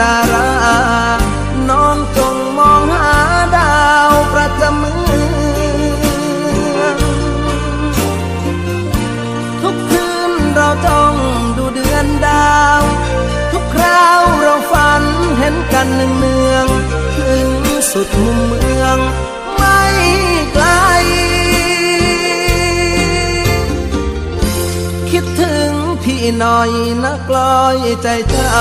ดารา น้องจงมองหาดาวประจำเมืองทุกคืนเราจ้องดูเดือนดาว ทุกคราวเราฝันเห็นกันหนึ่งเนือง ถึงสุดมุมเมือง ไม่ไกล คิดถึงพี่หน่อยนะกลอยใจเจ้า